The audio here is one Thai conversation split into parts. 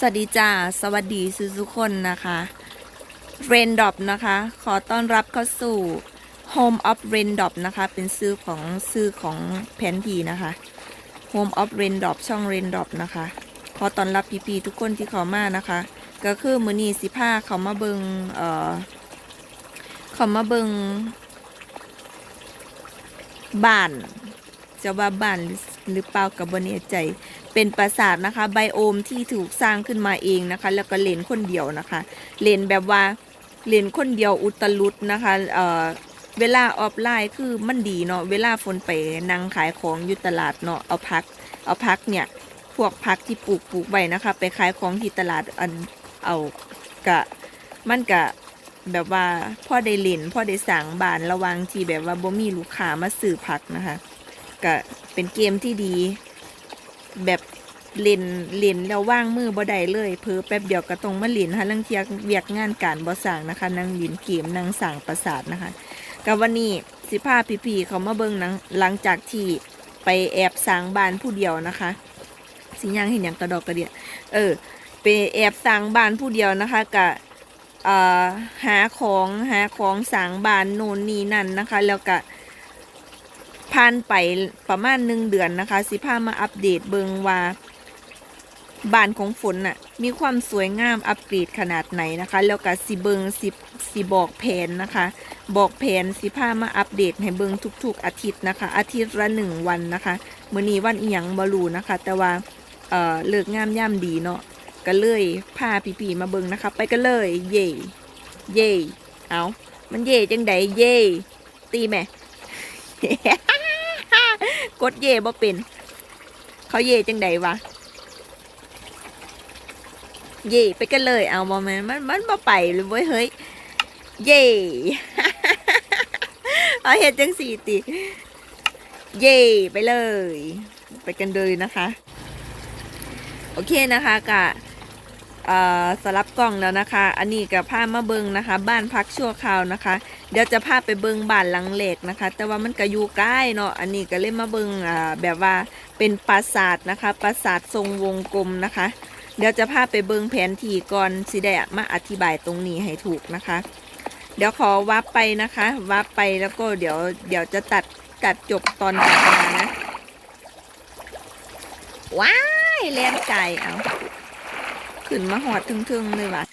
สวัสดีจ้า สวัสดีทุกคนนะคะเรนดอ p นะคะ ขอต้อนรับเข้าสู่ Home of Rain d o p นะคะ เป็นซื้อของซื้อของแผนทีนะคะ Home of Rain d o p ช่อง Rain d o p นะคะ ขอต้อนรับพี่ๆทุกคนที่เข้ามานะคะ ก็คือมือนีสิผ้าเขามาเบิงเอ่อเขามาเบิงบ้านจะว่าบ้านหรือเปล่ากับบเนียใจ เป็นปราสาทนะคะ ไบโอมที่ถูกสร้างขึ้นมาเองนะคะ แล้วก็เลนคนเดียวนะคะ เลนแบบว่าเลนคนเดียวอุตลุดนะคะเอ่อเวลาออฟไลน์คือมันดีเนาะเวลาฝนไปนั่งขายของอยู่ตลาดเนาะเอาพัก เอาพักเนี่ยพวกพักที่ปลูกปลูกไว้นะคะ ไปขายของที่ตลาดอันเอากะมันกะแบบว่าพ่อได้เล่นพ่อได้สั่งบานระวังที่แบบว่าบ่มีลูกค้ามาซื้อพักนะคะ ก็เป็นเกมที่ดี แบบเล่นเล่นแล้วว่างมือบ่ได้เลยเพอแป๊บเดียวก็ต้องมาเล่นฮะลังเทียเวียกงานการบ่สั่งนะคะนั่งเล่นเกมนั่งสั่งประสาทนะคะกับวันนี้สิพาพี่ๆเขามาเบิ่งหนังหลังจากที่ไปแอบสร้างบ้านผู้เดียวนะคะ สิย่างเห็นอย่างกระดอกกระเดียเออไปแอบสร้างบ้านผู้เดียวนะคะกะเอ่อหาของหาของสร้างบ้านโน่นนี่นั่นนะคะ แล้วก็ ผ่านไปประมาณหนึ่งเดือนนะคะ สิพามาอัปเดตเบิงว่าบ้านของฝนน่ะมีความสวยงามอัปเกรดขนาดไหนนะคะ แล้วก็สิเบิงสิสิบอกแผนนะคะ บอกแผนสิพามาอัปเดตให้เบิงทุกๆอาทิตย์นะคะ อาทิตย์ละหนึ่งวันนะคะมื้อนี้วันอีหยังบ่รู้นะคะ แต่ว่าเอ่อเลิกงามย่ำดีเนาะก็เลยพาพี่ๆมาเบิงนะคะ ไปกันเลยเย่เย่เอามันเย่จังไดเย่ตีแม่ กดเย่บ่เป็น เขาเย่จังไดวะ เย่ไปกันเลยเอาบ่แม่นมันมันบ่ไปเลยเว้ยเฮ้ย เย่เอาเฮ็ดจังสี่ติ เย่ไปเลย ไปกันเลยนะคะ โอเคนะคะกะ สลับกล้องแล้วนะคะ อันนี้กับพามาเบิงนะคะ บ้านพักชั่วคราวนะคะ เดี๋ยวจะพาไปเบิงบ้านหลังเหล็กนะคะ แต่ว่ามันก็อยู่ใกล้เนาะ อันนี้ก็เลยมาเบิงอ่าแบบว่าเป็นปราสาทนะคะ ปราสาททรงวงกลมนะคะ เดี๋ยวจะพาไปเบิงแผนที่ก่อนสิได้มาอธิบายตรงนี้ให้ถูกนะคะ เดี๋ยวขอวับไปนะคะ วับไปแล้วก็เดี๋ยวเดี๋ยวจะตัดตัดจบตอนกลับมานะ ว้ายเลี้ยงไก่เอา ขึ้นมาหอดทึ่งๆเลยว่ะ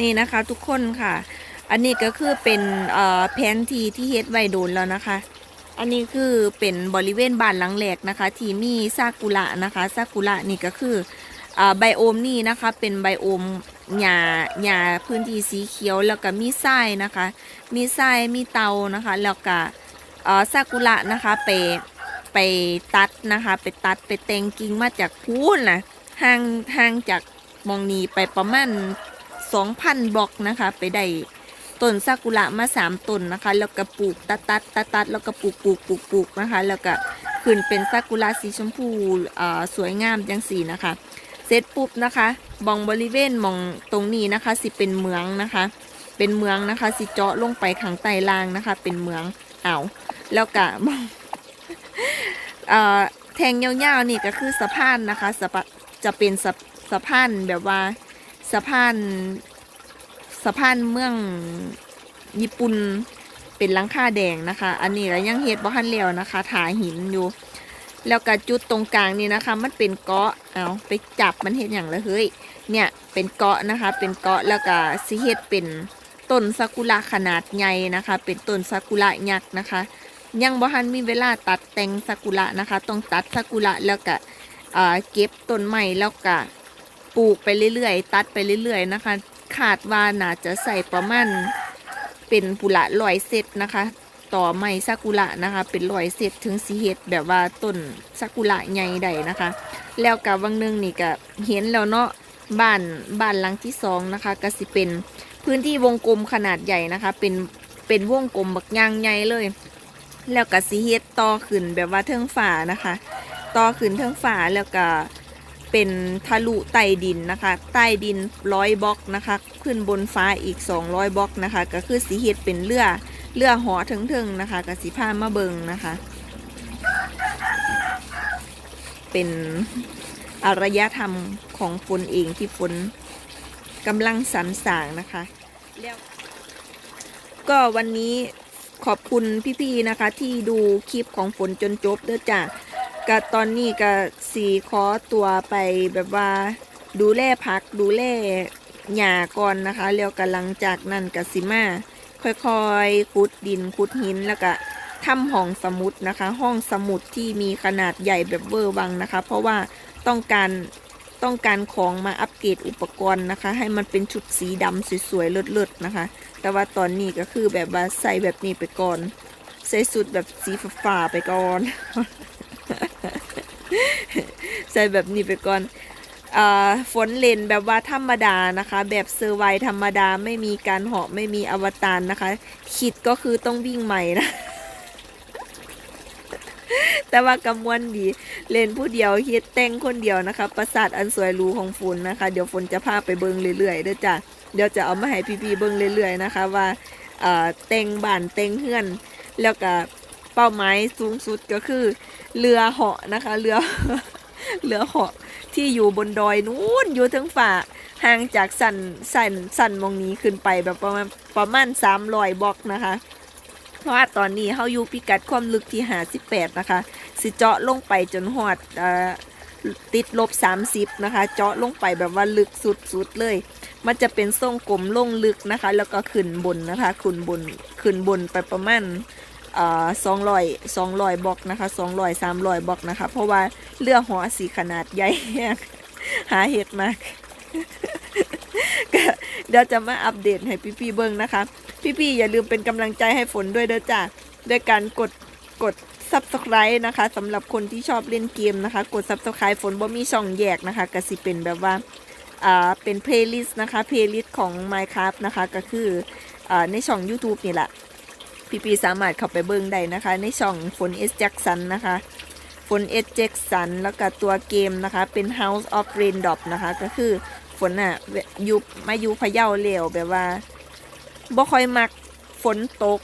นี่นะคะทุกคนค่ะ อันนี้ก็คือเป็นเอ่อแผนที่ที่เฮ็ดไว้โดนแล้วนะคะ อันนี้คือเป็นบริเวณบ้านหลังแหลกนะคะ ที่มีซากุระนะคะซากุระนี่ก็คือไบโอมนี่นะคะ เป็นไบโอมหญ้าหญ้าพื้นที่สีเขียวแล้วก็มีทรายนะคะ มีทรายมีเตานะคะ แล้วก็ซากุระนะคะไปไปตัดนะคะ ไปตัดไปแต่งกิ่งมาจากพูนนะห่างห่างจากมองนีไปประมาณ2,000บล็อกนะคะ ไปได้ ต้นซากุระมาสามต้นนะคะ แล้วก็ปลูกตัดตัดตัดตัดแล้วก็ปลูกปลูกปลูกปลูกนะคะ แล้วก็ขึ้นเป็นซากุระสีชมพูอ่าสวยงามจังสีนะคะ เสร็จปุ๊บนะคะบองบริเวณมองตรงนี้นะคะ สิเป็นเมืองนะคะ เป็นเมืองนะคะ สิเจาะลงไปขังใต้ล่างนะคะ เป็นเมืองเอาวแล้วก็มองเอ่อแทงยาวๆนี่ก็คือสะพานนะคะสะพะจะเป็นสะสะพานแบบว่าสะพาน สะพานเมืองญี่ปุ่นเป็นหลังคาแดงนะคะ อันนี้ก็ยังเฮ็ดบ่ทันแล้วนะคะถาหินอยู่ แล้วก็จุดตรงกลางนี่นะคะ มันเป็นเกาะเอาไปจับมันเฮ็ดอย่างละเฮ้ยเนี่ยเป็นเกาะนะคะ เป็นเกาะแล้วก็สิเฮ็ดเป็นต้นซากุระขนาดใหญ่นะคะ เป็นต้นซากุระยักษ์นะคะ ยังบ่ทันมีเวลาตัดแต่งซากุระนะคะ ต้องตัดซากุระแล้วก็เก็บต้นไม้แล้วก็ปลูกไปเรื่อยๆ ตัดไปเรื่อยๆนะคะ คาดว่าน่าจะใส่ประมาณเป็นปุระลอยเซตนะคะ ต่อไม้ซากุระนะคะ เป็นลอยเซตถึงสีเฮ็ดแบบว่าต้นซากุระใหญ่ใดนะคะ แล้วกับวังนึงนี่ก็เห็นแล้วเนาะบ้านบ้านหลังที่สองนะคะก็สิเป็นพื้นที่วงกลมขนาดใหญ่นะคะ เป็นเป็นวงกลมบักยางใหญ่เลย แล้วก็สิเฮ็ดต่อขึ้นแบบว่าเทิงฝานะคะ ต่อขึ้นเทิงฝาแล้วก็ เป็นทะลุใต้ดินนะคะ ใต้ดินร้อยบล็อกนะคะ ขึ้นบนฟ้าอีก 200บล็อกนะคะ ก็คือสีเฮ็ดเป็นเรือเรือหอเทิงๆนะคะกับสีผ้ามาเบิงนะคะ เป็นอารยธรรมของฝนเองที่ฝนกำลังสรรสางนะคะแล้วก็วันนี้ขอบคุณพี่ๆนะคะ ที่ดูคลิปของฝนจนจบเด้อจ้ะ ก็ตอนนี้ก็สีขอตัวไปแบบว่าดูแลพักดูแลหญ้าก่อนนะคะ แล้วกำลังจากนั้นกสิมาค่อยๆขุดดินขุดหินแล้วก็ทำห้องสมุดนะคะ ห้องสมุดที่มีขนาดใหญ่แบบเวอร์วังนะคะ เพราะว่าต้องการต้องการของมาอัปเกรดอุปกรณ์นะคะ ให้มันเป็นชุดสีดำสวยๆเลิศๆนะคะ แต่ว่าตอนนี้ก็คือแบบว่าใส่แบบนี้ไปก่อน ใส่สุดแบบสีฟ้าๆไปก่อน ใส่แบบนี้ไปก่อนอ่าฝนเลนแบบว่าธรรมดานะคะ แบบเซอร์ไวธรรมดาไม่มีการเหาะไม่มีอวตารนะคะขิดก็คือต้องวิ่งใหม่นะ แต่ว่ากำมวนดีเลนผู้เดียวเฮ็ดแต่งคนเดียวนะคะ ประสาทอันสวยรูของฝนนะคะ เดี๋ยวฝนจะพาไปเบิงเรื่อยๆเด้อจ้ะเดี๋ยวจะเอามาให้พี่ๆเบิงเรื่อยๆนะคะ ว่าเอ่อแต่งบ้านแต่งเฮือน แล้วก็ เป้าหมายสูงสุดก็คือ เรือเหาะนะคะ เรือเรือเหาะที่อยู่บนดอยนู้นอยู่ถึงฝ่าห่างจากสันสันสันมองนี้ขึ้นไปแบบประมาณประมาณสามรอยบล็อกนะคะ เพราะว่าตอนนี้เขาอยู่พิกัดความลึกที่หาสิบแปดนะคะ สิเจาะลงไปจนหอดอติดลบ30นะคะ เจาะลงไปแบบว่าลึกสุดๆเลย มันจะเป็นทรงกลมลงลึกนะคะ แล้วก็ขึ้นบนนะคะ ขึ้นบนขึ้นบนไปประมาณ สองร้อยสองร้อยบล็อกนะคะสองร้อยสามร้อยบล็อกนะคะ เพราะว่าเรือหอสีขนาดใหญ่หาเห็ดมากเดี๋ยวจะมาอัปเดตให้พี่ๆเบิ้งนะคะ พี่ๆอย่าลืมเป็นกำลังใจให้ฝนด้วยเด้อจ้ะด้วยการกดกด subscribe นะคะสำหรับคนที่ชอบเล่นเกมนะคะ กด subscribe ฝนบ่มีช่องแยกนะคะก็สิเป็นแบบว่าอ่าเป็น playlist นะคะ playlist ของ Minecraft นะคะ ก็คืออ่าในช่อง YouTube นี่แหละ พี่ๆสามารถเข้าไปเบิ่งได้นะคะ ในช่องฝน S Jackson นนะคะฝน S Jackson แล้วก็ตัวเกมนะคะ เป็น House of Raindrop นะคะ ก็คือฝนอะยู่มาอยู่พะเยาเร็วแบบว่าบ่ค่อยมักฝนตก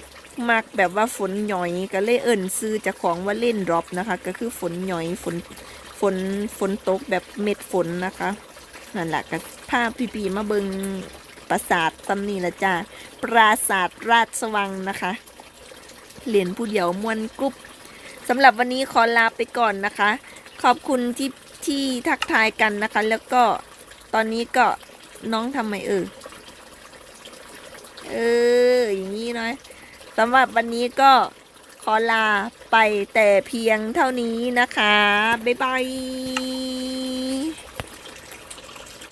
มักแบบว่าฝนหย่อยก็เลยเอิ่นซื้อจากของว่าเล่นดรอปนะคะ ก็คือฝนหย่อยฝนฝนฝนตกแบบเม็ดฝนนะคะนั่นแหละก็ภาพพี่ๆมาเบิงปราสาทตำนี่ละจ้าปราสาทราชวังนะคะ เหรียญผู้เดียวมวนกรุ๊ปสำหรับวันนี้ขอลาไปก่อนนะคะ ขอบคุณที่ที่ทักทายกันนะคะ แล้วก็ตอนนี้ก็น้องทำไมเออเอออย่างนี้นะสำหรับวันนี้ก็ขอลาไปแต่เพียงเท่านี้นะคะ บ๊ายบาย